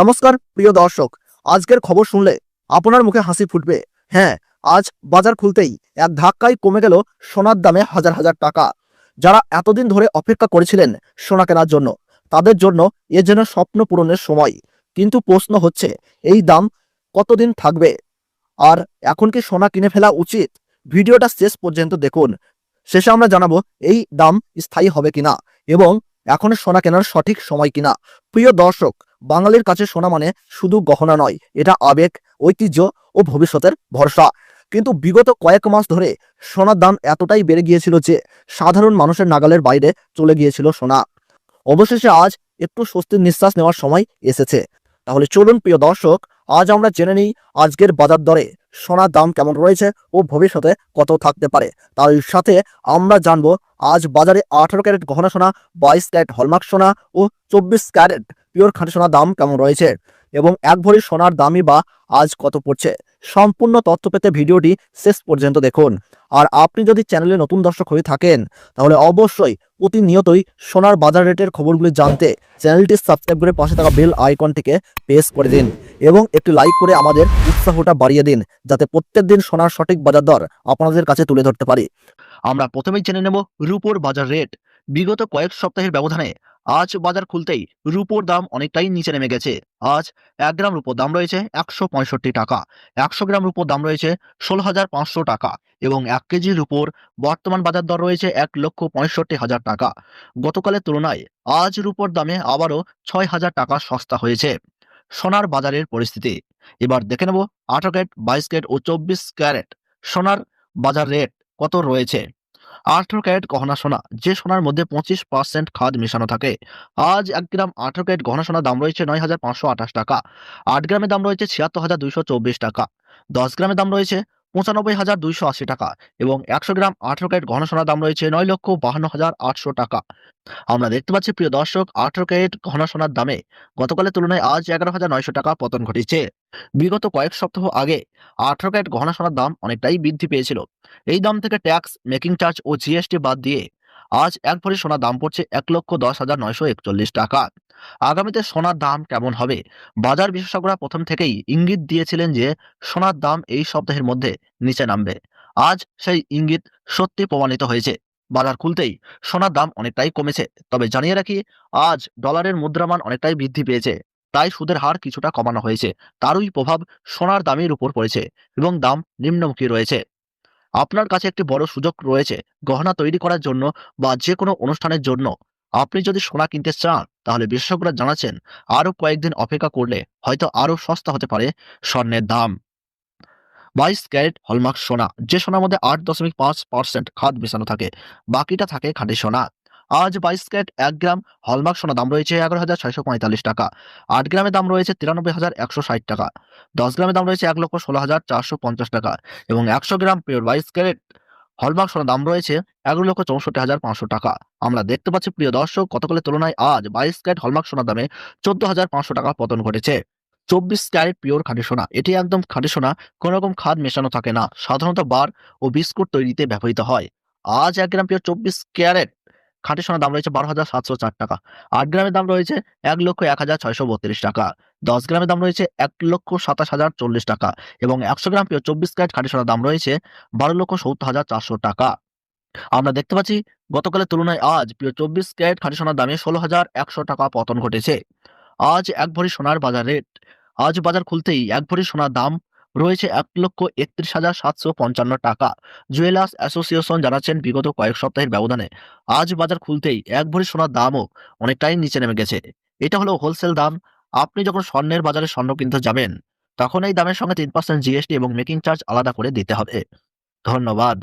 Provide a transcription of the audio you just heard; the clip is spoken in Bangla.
নমস্কার, প্রিয় দর্শক। আজকের খবর শুনলে আপনার মুখে হাসি ফুটবে। হ্যাঁ আজ বাজার খুলতেই এক ধাক্কায় কমে গেল সোনার দামে হাজার হাজার টাকা। যারা এতদিন ধরে অপেক্ষা করেছিলেন সোনা কেনার জন্য, তাদের জন্য এ যেন স্বপ্ন পূরণের সময়। কিন্তু প্রশ্ন হচ্ছে, এই দাম কতদিন থাকবে? আর এখন কি সোনা কিনে ফেলা উচিত? ভিডিওটা শেষ পর্যন্ত দেখুন। শেষে আমরা জানাব, এই দাম স্থায়ী হবে কিনা এবং এখন সোনা কেনার সঠিক সময় কিনা। প্রিয় দর্শক বাঙালির কাছে সোনা মানে শুধু গহনা নয়, এটা আবেগ, ঐতিহ্য ও ভবিষ্যতের ভরসা। কিন্তু বিগত কয়েক মাস ধরে সোনার দাম এতটাই বেড়ে গিয়েছিল যে সাধারণ মানুষের নাগালের বাইরে চলে গিয়েছিল সোনা। অবশেষে আজ একটু স্বস্তির নিঃশ্বাস নেওয়ার সময় এসেছে। তাহলে চলুন প্রিয় দর্শক, আজ আমরা জেনে নিই আজকের বাজার দরে সোনার দাম কেমন রয়েছে ও ভবিষ্যতে কত থাকতে পারে। তার সাথে আমরা জানব, আজ বাজারে আঠারো ক্যারেট গহনা সোনা, বাইশ ক্যারেট হলমার্ক সোনা ও চব্বিশ ক্যারেট পিওর খাঁটি সোনার দাম কেমন রয়েছে? এবং এক ভরি সোনার দামই বা আজ কত পড়ছে? সম্পূর্ণ তথ্য পেতে ভিডিওটি শেষ পর্যন্ত দেখুন। আর আপনি যদি চ্যানেলে নতুন দর্শক হয়ে থাকেন, তাহলে অবশ্যই প্রতিনিয়তই সোনার বাজার রেটের খবরগুলি জানতে চ্যানেলটি সাবস্ক্রাইব করে পাশে থাকা বেল আইকনটিকে প্রেস করে দিন এবং একটি লাইক করে আমাদের উৎসাহটা বাড়িয়ে দিন, যাতে প্রত্যেক দিন সোনার সঠিক বাজার দর আপনাদের কাছে তুলে ধরতে পারি। আমরা প্রথমেই জেনে নেব রুপোর বাজার রেট। বিগত কয়েক সপ্তাহের ব্যবধানে আজ বাজার খুলতেই রুপোর দাম অনেকটাই নিচে নেমে গেছে। আজ এক গ্রাম রুপোর দাম রয়েছে একশো পঁয়ষট্টি টাকা। একশো গ্রাম রুপোর দাম রয়েছে ষোলো হাজার পাঁচশো টাকা এবং এক কেজি রুপোর বর্তমান বাজার দর রয়েছে এক লক্ষ পঁয়ষট্টি হাজার টাকা। গতকালের তুলনায় আজ রুপোর দামে আবারও ছয় হাজার টাকা সস্তা হয়েছে। সোনার বাজারের পরিস্থিতি। এবার দেখে নেব আঠারো ক্যারেট, বাইশ ক্যারেট ও চব্বিশ ক্যারেট সোনার বাজার রেট কত রয়েছে। আঠারো ক্যারেট গহনা সোনা, যে সোনার মধ্যে পঁচিশ পার্সেন্ট খাদ মেশানো থাকে। আজ এক গ্রাম আঠারো ক্যারেট গহনা সোনার দাম রয়েছে নয় হাজার পাঁচশো আঠাশ টাকা। আট গ্রামের দাম রয়েছে ছিয়াত্তর হাজার দুইশো চব্বিশ টাকা। দশ গ্রামের দাম রয়েছে পঁচানব্বই হাজার দুইশো আশি টাকা এবং একশো গ্রাম আঠেরো ক্যারেট গহনা সোনার দাম রয়েছে নয় লক্ষ বাহান্ন হাজার আটশো টাকা। আমরা দেখতে পাচ্ছি, প্রিয় দর্শক, আঠারো ক্যারেট গহনা সোনার দামে গতকালের তুলনায় আজ এগারো হাজার নয়শো টাকা পতন ঘটেছে। বিগত কয়েক সপ্তাহ আগে আঠেরো ক্যারেট গহনা সোনার দাম অনেকটাই বৃদ্ধি পেয়েছিল। এই দাম থেকে ট্যাক্স, মেকিং চার্জ ও জিএসটি বাদ দিয়ে আজ এক ভরি সোনার দাম পড়ছে এক লক্ষ দশ হাজার নয়শো একচল্লিশ টাকা। আগামীতে সোনার দাম কেমন হবে? বাজার বিশেষজ্ঞরা প্রথম থেকেই ইঙ্গিত দিয়েছিলেন যে, সোনার দাম এই সপ্তাহের মধ্যে নিচে নামবে। আজ সেই ইঙ্গিত সত্যি প্রমাণিত হয়েছে। বাজার খুলতেই সোনার দাম অনেকটাই কমেছে। তবে জানিয়ে রাখি, আজ ডলারের মুদ্রামান অনেকটাই বৃদ্ধি পেয়েছে। তাই সুদের হার কিছুটা কমানো হয়েছে। তারই প্রভাব সোনার দামের উপর পড়েছে এবং দাম নিম্নমুখী রয়েছে। আপনার কাছে একটি বড় সুযোগ রয়েছে গহনা তৈরি করার জন্য বা যে কোনো অনুষ্ঠানের জন্য। আপনি যদি সোনা কিনতে চান, তাহলে বিশেষজ্ঞরা জানাচ্ছেন আরও কয়েকদিন অপেক্ষা করলে হয়তো আরও সস্তা হতে পারে স্বর্ণের দাম। বাইশ ক্যারেট হলমার্ক সোনা, যে সোনার মধ্যে আট দশমিক পাঁচ পার্সেন্ট খাদ মেশানো থাকে, বাকিটা থাকে খাঁটি সোনা। আজ বাইশ ক্যারেট এক গ্রাম হলমার্ক সোনা দাম রয়েছে এগারো হাজার ছয়শো পঁয়তাল্লিশ টাকা, আট গ্রামের দাম রয়েছে তিরানব্বই হাজার একশো ষাট টাকা, দশ গ্রামের দাম রয়েছে এক লক্ষ ষোলো হাজার চারশো পঞ্চাশ টাকা এবং একশো গ্রাম পিওর বাইশ ক্যারেট হলমার্ক সোনার দাম রয়েছে এগারো লক্ষ চৌষট্টি হাজার পাঁচশো টাকা। আমরা দেখতে পাচ্ছি, প্রিয় দর্শক, গতকালের তুলনায় আজ বাইশ ক্যারেট হলমার্ক সোনার দামে চোদ্দ হাজার পাঁচশো টাকা পতন ঘটেছে। চব্বিশ ক্যারেট পিওর খাঁটি সোনা, এটি একদম খাঁটি সোনা কোনো রকম খাদ মেশানো থাকে না। সাধারণত বার ও বিস্কুট তৈরিতে ব্যবহৃত হয়। আজ এক গ্রাম পিওর চব্বিশ ক্যারেট খাঁটি সোনার দাম রয়েছে বারো হাজার সাতশো চার টাকা। আট গ্রামের দাম রয়েছে এক লক্ষ এক হাজার ছয়শো বত্রিশ টাকা। দশ গ্রামের দাম রয়েছে এক লক্ষ সাতাশ হাজার চল্লিশ টাকা এবং একশো গ্রাম চব্বিশ ক্যারেট খাঁটি সোনার দাম রয়েছে বারো লক্ষ সত্তর হাজার চারশো টাকা। আমরা দেখতে পাচ্ছি গতকালের তুলনায় আজ পিওর চব্বিশ ক্যারেট খাঁটি সোনার দামে ষোলো হাজার একশো টাকা পতন ঘটেছে। আজ এক ভরি সোনার বাজার রেট। আজ বাজার খুলতেই এক ভরি সোনার দাম রয়েছে এক লক্ষ একত্রিশ হাজার সাতশো পঞ্চান্ন টাকা। জুয়েলার্স অ্যাসোসিয়েশন জানাচ্ছেন, বিগত কয়েক সপ্তাহের ব্যবধানে। আজ বাজার খুলতেই এক ভরি সোনার দামও অনেকটাই নিচে নেমে গেছে। এটা হলো হোলসেল দাম। আপনি যখন স্বর্ণের বাজারে স্বর্ণ কিনতে যাবেন, তখন এই দামের সঙ্গে তিন পার্সেন্ট জিএসটি এবং মেকিং চার্জ আলাদা করে দিতে হবে। ধন্যবাদ।